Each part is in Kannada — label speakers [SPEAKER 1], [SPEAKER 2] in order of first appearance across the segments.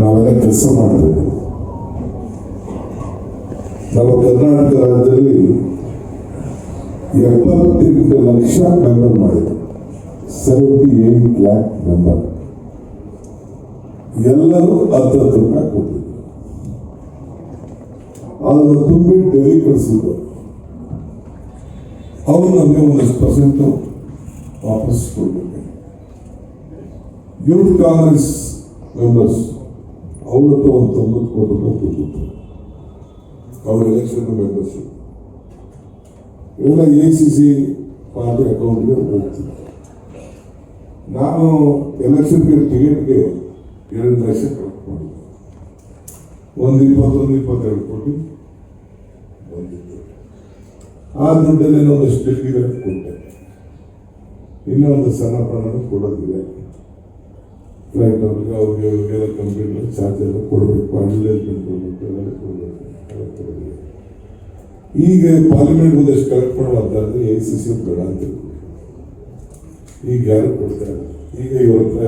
[SPEAKER 1] ನಾವೆಲ್ಲ ಕೆಲಸ ಮಾಡ್ತೇವೆ. ನಮ್ಮ ಕರ್ನಾಟಕ ರಾಜ್ಯದಲ್ಲಿ ಎಪ್ಪತ್ತೆಂಟು ಲಕ್ಷ ಮೆಂಬರ್ ಮಾಡಿದ್ರು ಸೆವೆಂಟಿ ಏಟ್ ಲ್ಯಾಕ್ ಮೆಂಬರ್ ಎಲ್ಲರೂ ರೂಪಾಯಿ ಕೊಟ್ಟಿದ್ರು ಅದನ್ನು ತುಂಬಿ ಡೆಲಿ ಕಳಿಸಿದ್ರು. ಅವರು ನಮಗೆ ಒಂದಷ್ಟು ಪರ್ಸೆಂಟು ವಾಪಸ್ ಕೊಡಬೇಕು. ಯೂತ್ ಕಾಂಗ್ರೆಸ್ ಮೆಂಬರ್ಸ್ ಅವ್ರ ಹತ್ರ ಒಂದು ತೊಂಬತ್ತು ಕೋಟಿ ರೂಪಾಯಿ ಕೊಟ್ಟಿತ್ತು ಎಲೆಕ್ಷನ್ ಮೆಂಬರ್ಶಿಪ್ ಎಲ್ಲ ಎ ಸಿ ಸಿ ಪಾರ್ಟಿ ಅಕೌಂಟ್ಗೆ ಹೋಗ್ತಿದ್ದೆ ನಾನು ಎಲೆಕ್ಷನ್ಗೆ ಟಿಕೆಟ್ಗೆ ಎರಡು ಲಕ್ಷ ಕಲೆಕ್ಟ್ ಒಂದು ಇಪ್ಪತ್ತೊಂದು ಇಪ್ಪತ್ತೆರಡು ಕೋಟಿ ಬಂದಿದ್ದೆ ಆ ದುಡ್ಡಲ್ಲಿ ಒಂದಷ್ಟು ಡೆಲ್ಲಿಗೆ ಕೊಟ್ಟೆ ಇನ್ನೊಂದು ಸಣ್ಣ ಪ್ರಮಾಣ ಕೊಡೋದಿದೆ ಫ್ಲೈಟ್ ಅವ್ರಿಗೆ ಅವ್ರಿಗೆ ಅವ್ರಿಗೆಲ್ಲ ಕಂಪ್ಯೂಟರ್ ಚಾರ್ಜ್ ಎಲ್ಲ ಕೊಡಬೇಕು ಅಲ್ಲೇ ಕೊಡಬೇಕು ಈಗ ಪಾರ್ಲಿಮೆಂಟ್ ಒಂದಷ್ಟು ಕಲೆಕ್ಟ್ ಮಾಡುವಂತಂದ್ರೆ ಎ ಸಿ ಸಿ ಬೇಡ ಅಂತ ಈಗ ಯಾರು ಕೊಡ್ತಾರೆ? ಈಗ ಇವ್ರ ಹತ್ರ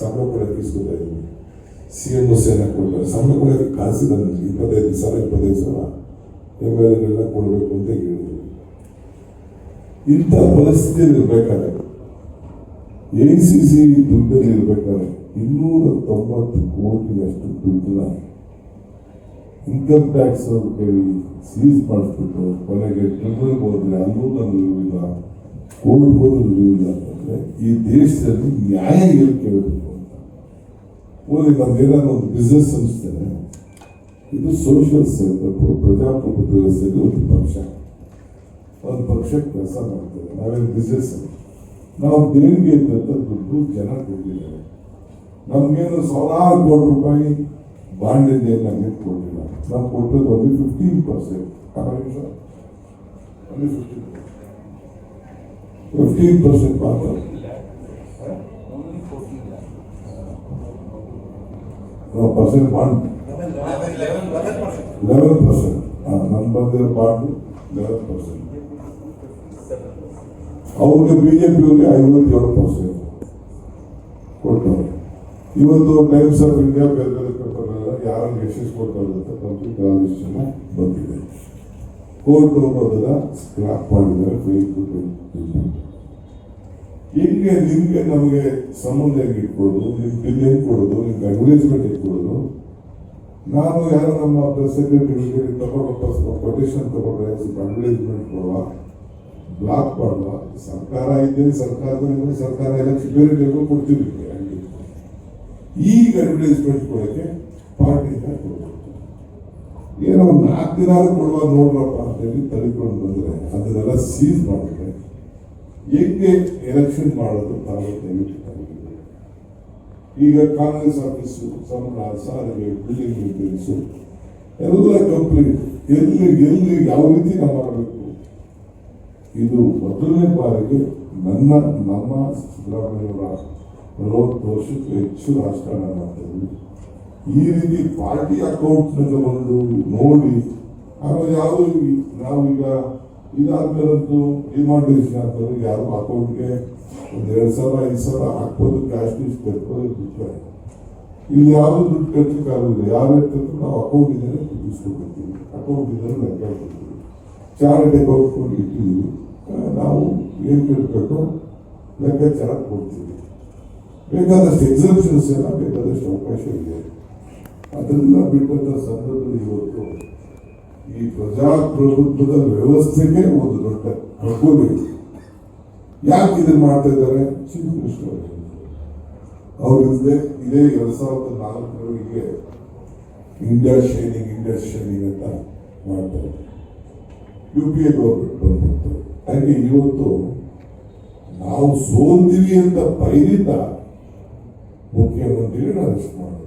[SPEAKER 1] ಸಂಬಳ ಕೊಡೋಕೆ ಇಸ್ಕೊತಾ ಇದ್ದೀನಿ ಸಿ ಎಂ ಹುಸೇನ ಕೊಡ್ತಾರೆ. ಸಂಬಳ ಕೊಡೋಕೆ ಕಾಸಿಲ್ಲ ನನಗೆ ಇಪ್ಪತ್ತೈದು ಸಾವಿರ ಇಪ್ಪತ್ತೈದು ಸಾವಿರ ಎಂ ಎಲ್ ಕೊಡಬೇಕು ಅಂತ ಹೇಳಿದ್ರು ಇಂಥ ಪರಿಸ್ಥಿತಿ ಇರಬೇಕಾದ್ರೆ ಎ ಸಿ ಸಿ ದುಡ್ಡಲ್ಲಿ ಇರ್ಬೇಕಾದ್ರೆ ಇನ್ನೂರ ತೊಂಬತ್ತು ಕೋಟಿಯಷ್ಟು ದುಡ್ಡನ್ನ ಇನ್ಕಮ್ ಟ್ಯಾಕ್ಸ್ ಕೇಳಿ ಸೀಸ್ ಮಾಡಿಸ್ಬಿಟ್ಟು ಕೊನೆಗೆ ಟ್ರಿಬ್ಯುನಲ್ ಹೋದ್ರೆ ಅಲ್ಲೂ ನಾನು ಇಲ್ಲ ಕೋರ್ಟ್ ಹೋದ್ರೂ ಇಲ್ಲ ಅಂತಂದ್ರೆ ಈ ದೇಶದಲ್ಲಿ ನ್ಯಾಯ ಏನು ಕೇಳಬೇಕು ಅಂತ. ಓದಿ ಏನಾದ್ರು ಒಂದು ಬಿಸ್ನೆಸ್ ಸಂಸ್ಥೆನೆ. ಇದು ಸೋಷಿಯಲ್ ಸೆಂಟರ್ ಪ್ರಜಾಪ್ರಭುತ್ವ ವ್ಯವಸ್ಥೆಯಲ್ಲಿ ಒಂದು ಪಕ್ಷ. ಒಂದು ಪಕ್ಷಕ್ಕೆ ಕೆಲಸ ಮಾಡ್ತೇವೆ ನಾವೇನು ಬಿಸ್ನೆಸ್ ನಾವು ದೇಣಿಗೆ ಇದ್ದಂಥ ದುಡ್ಡು ಜನ ಕೊಟ್ಟಿದ್ದಾರೆ. ನಮ್ಗೇನು ಸಾವಿರಾರು ಕೋಟಿ ರೂಪಾಯಿ ಬಾಂಡ್ ಇದೆ ನಮಗೆ ಕೊಟ್ಟಿಲ್ಲ. ನಾವು ಕೊಟ್ಟದ್ದು ಒಂದು ಫಿಫ್ಟೀನ್ ಪರ್ಸೆಂಟ್ ಫಿಫ್ಟೀನ್ ಪರ್ಸೆಂಟ್ ಮಾತ್ರ. Percent bond. ಲೆವೆನ್ ಪರ್ಸೆಂಟ್ ಹಾಂ ನಮ್ಮ ಬಂದಿರೋ ಬಾಂಡ್ ಲೆವೆನ್ ಪರ್ಸೆಂಟ್ ಅವ್ರಿಗೆ ಬಿಜೆಪಿಯವರಿಗೆ ಐವತ್ತೇಳು ಪರ್ಸೆಂಟ್ ಕೊಟ್ಟವ್ರು ಇವತ್ತು ಟೈಮ್ಸ್ ಆಫ್ ಇಂಡಿಯಾ ಬೇರೆ ಬೇರೆ ಪೇಪರ್ನೆಲ್ಲ ಯಾರು ಎಷ್ಟೆಷ್ಟು ಕೊಡ್ತಾರೆ ಅಂತ ಕಂಪ್ಲೀಟ್ ಆದೇಶನ ಬಂದಿದೆ. ಕೋರ್ಟ್ ಅದನ್ನ ಸ್ಕ್ರಾಪ್ ಮಾಡಿದ್ದಾರೆ ಫೇಸ್ಬುಕ್ ಹಿಂಗೆ ನಿಮಗೆ ನಮಗೆ ಸಂಬಂಧ ಹೆಂಗೆ ಇಟ್ಕೊಡೋದು ನಿಮ್ ಬಿಲ್ ಹೆಂಗೆ ಕೊಡೋದು? ನಿಮ್ಗೆ ಅಡ್ವರ್ಟೈಸ್ಮೆಂಟ್ ಹೆಂಗೆ ಕೊಡೋದು? ನಾನು ಯಾರು ನಮ್ಮ ಪ್ರೆಸ್ ಸೆಕ್ರೆಟರಿ ತಗೊಂಡು ಕೊಟೇಶನ್ ತಗೊಂಡ್ರೆ ಅಡ್ವರ್ಟೈಸ್ಮೆಂಟ್ ಕೊಡುವ? ಬ್ಲಾಕ್ ಮಾಡುವ ಸರ್ಕಾರ ಇದ್ದೇನೆ ಸರ್ಕಾರದಲ್ಲಿ ಸರ್ಕಾರ ಎಲ್ಲ ಬೇರೆ ಬೇಕು ಕೊಡ್ತೀವಿ. ಈಗ ಅಡ್ವರ್ಟೈಸ್ಮೆಂಟ್ ಕೊಡೋಕ್ಕೆ ಪಾರ್ಟಿಯಿಂದ ಕೊಡಬೇಕು ಏನೋ ಒಂದು ನಾಲ್ಕು ದಿನ ಕೊಡುವ ನೋಡ್ರಪ್ಪ ಅಂತೇಳಿ ತಳಿಕೊಂಡು ಬಂದರೆ ಅದನ್ನೆಲ್ಲ ಸೀಸ್ ಮಾಡಿದ್ರೆ ಹೆಂಗೆ ಎಲೆಕ್ಷನ್ ಮಾಡೋದು ತಾವು. ಈಗ ಕಾಂಗ್ರೆಸ್ ಆಫೀಸು ಸಂಬಳ ಸಾರಿಗೆ ಬಿಲ್ಡಿಂಗ್ ಮೇಂಟೆನೆನ್ಸು ಎಲ್ಲ ಕಂಪ್ಲೀಟ್ ಎಲ್ಲಿ ಎಲ್ಲಿ, ಯಾವ ರೀತಿ ನಾವು ಮಾಡಬೇಕು ಇದು ಮೊದಲನೇ ಬಾರಿಗೆ ನನ್ನ, ನಮ್ಮ ಸಿದ್ದರಾಮಯ್ಯವರ ನಲವತ್ತು ವರ್ಷಕ್ಕೆ ಹೆಚ್ಚು ರಾಜಕಾರಣ ಮಾಡ್ತೇವೆ ಈ ರೀತಿ ಪಾರ್ಟಿ ಅಕೌಂಟ್ನಿಂದ ಬಂದು ನೋಡಿ, ಆಮೇಲೆ ಯಾರು ನಾವೀಗ ಇದಾದ್ಮೇಲಂತೂ ಡಿಮಾಂಡೇಷನ್ ಆಗ್ತದೆ ಯಾರು ಅಕೌಂಟ್ಗೆ ಒಂದು ಎರಡು ಸಾವಿರ, ಐದು ಸಾವಿರ ಹಾಕ್ಬೋದು ಕ್ಯಾಶ್ ಲೀಸ್ ಕಟ್ಬೋದು ಬಿಟ್ಟರೆ ಇಲ್ಲಿ ಯಾರು ದುಡ್ಡು ಕಟ್ಟಕ್ಕಾಗಲ್ಲ ಯಾರು ರೀತಿ ನಾವು ಅಕೌಂಟ್ ಇದ್ದರೆ ಇಸ್ಕೊಳ್ತೀವಿ ಅಕೌಂಟ್ ಇದ್ದರೆ ಲೆಕ್ಕ ಹಾಕ್ತೀವಿ ಚಾರಿಟಿ ಅಕೌಂಟ್ ಇಟ್ಟಿದ್ದೀವಿ. ಕಟ್ಟಬೇಕು ಲೆಕ್ಕಾಚಾರ ಕೊಡ್ತೀವಿ ಬೇಕಾದಷ್ಟು ಎಕ್ಸಾಮ್ಷನ್ಸ್ ಎಲ್ಲ ಬೇಕಾದಷ್ಟು ಅವಕಾಶ ಇದೆ. ಅದನ್ನ ಬಿಟ್ಟಂಥ ಸಂದರ್ಭದಲ್ಲಿ ಇವತ್ತು ಈ ಪ್ರಜಾಪ್ರಭುತ್ವದ ವ್ಯವಸ್ಥೆಗೆ ಒಂದು ದೊಡ್ಡ ಕಗ್ಗೋಲೆ ಯಾಕೆ ಇದನ್ನು ಮಾಡ್ತಾ ಇದ್ದಾರೆ? ಚೀಫ್ ಮಿನಿಸ್ಟರ್ ಇದೇ ಎರಡ್ ಸಾವಿರದ ನಾಲ್ಕರವರೆಗೆ ಇಂಡಿಯಾ ಶೈನಿಂಗ್ ಇಂಡಿಯಾ ಶೈನಿಂಗ್ ಅಂತ ಮಾಡ್ತಾರೆ. ಯು ಪಿ ಎ ಗೌರ್ಮೆಂಟ್ ಬಂದ್ಬಿಡ್ತಾರೆ ಹಾಗೆ ಇವತ್ತು ನಾವು ಸೋಲ್ತೀವಿ ಅಂತ ಭಯದಿಂದ ಮುಖ್ಯಮಂತ್ರಿಗಳನ್ನ ಅರೆಸ್ಟ್ ಮಾಡೋದು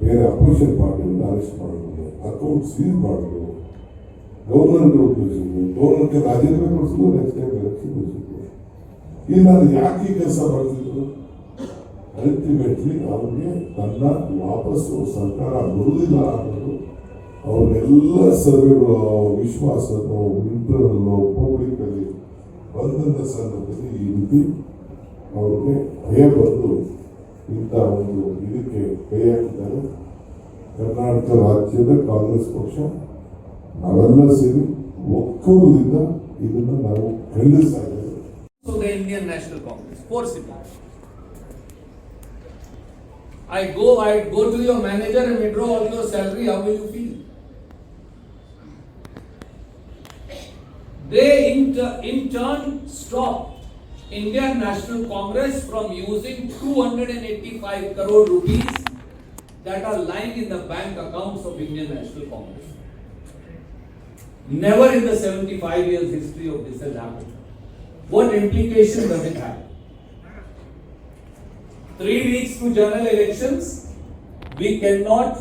[SPEAKER 1] ಬೇರೆ ಅಪೋಸಿಷನ್ ಪಾರ್ಟಿಯಿಂದ ಅರೆಸ್ಟ್ ಮಾಡೋದು ಅಕೌಂಟ್ ಸೀಲ್ ಮಾಡೋದು ಗೌರ್ಮೆಂಟ್ ಕಳಿಸೋದು ಗವರ್ನರ್ಗೆ ರಾಜೀನಾಮೆ ಕೊಡಿಸೋದು ನೆಕ್ಸ್ಟ್ ಟೈಮ್ ಎಲೆಕ್ಷನ್ ಇಲ್ಲ ಯಾಕೆ ಈ ಕೆಲಸ ಮಾಡ್ತಿದ್ರು? ಅಲ್ಟಿಮೇಟ್ಲಿ ಅವ್ರಿಗೆ ತನ್ನ ವಾಪಸ್ಸು ಸರ್ಕಾರ ಬರುವುದಿಲ್ಲ ಅನ್ನೋದು ಅವ್ರನ್ನೆಲ್ಲ ಸರ್ವೆಗಳು, ವಿಶ್ವಾಸನೋ ಇಂಟರ್ನಲ್ಲೋ ಪಬ್ಲಿಕಲ್ಲಿ ಬಂದಂಥ ಸಂದರ್ಭದಲ್ಲಿ ಈ ರೀತಿ ಅವ್ರಿಗೆ ಭಯ ಬಂದು ಇಂಥ ಒಂದು ಇದಕ್ಕೆ ಕೈ ಹಾಕಿದ್ದಾರೆ ಕರ್ನಾಟಕ ರಾಜ್ಯದ ಕಾಂಗ್ರೆಸ್ ಪಕ್ಷ ನಾವೆಲ್ಲ ಸೇರಿ ಒಕ್ಕೂರದಿಂದ ಇದನ್ನು ನಾವು ಖಂಡಿಸ್ತಾ ಇದ್ದೇವೆ
[SPEAKER 2] to the Indian National Congress, forcibly. I go, I go to your manager and withdraw all your salary, how will you feel? They in, in turn stop Indian National Congress from using 285 crore rupees that are lying in the bank accounts of Indian National Congress. Never in the 75 years history of this has happened. What implication does it have? Three weeks to general elections, we cannot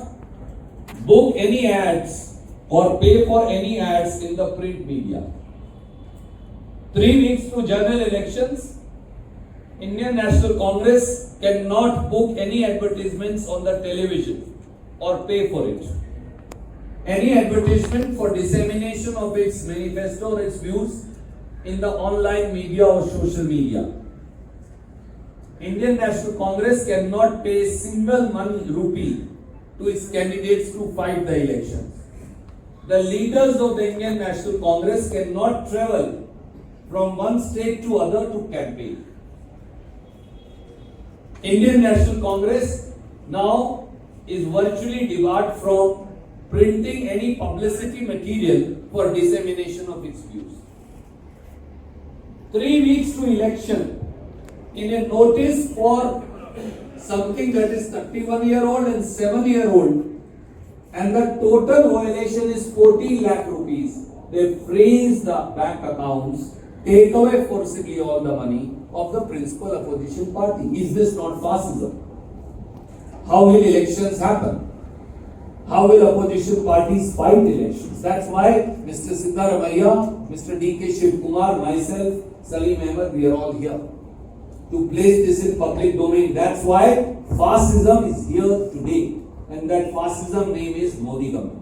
[SPEAKER 2] book any ads or pay for any ads in the print media. Three weeks to general elections, Indian National Congress cannot book any advertisements on the television or pay for it. Any advertisement for dissemination of its manifesto or its views in the online media or social media. Indian National Congress cannot pay a single money rupee to its candidates to fight the elections. The leaders of the Indian National Congress cannot travel from one state to other to campaign. Indian National Congress now is virtually debarred from printing any publicity material for dissemination of its views. Three weeks to election, in a notice for something that is 31 year old and 7 year old, and the total violation is 14 lakh rupees, they freeze the bank accounts, take away forcibly all the money of the principal opposition party. Is this not fascism? How will elections happen? How will opposition parties fight elections? That's why Mr. Siddharamaiah, Mr. D.K. Shiv Kumar, myself, Salim Ahmed, we are all here to place this in public domain. That's why fascism is here today, and that fascism name is Modi government.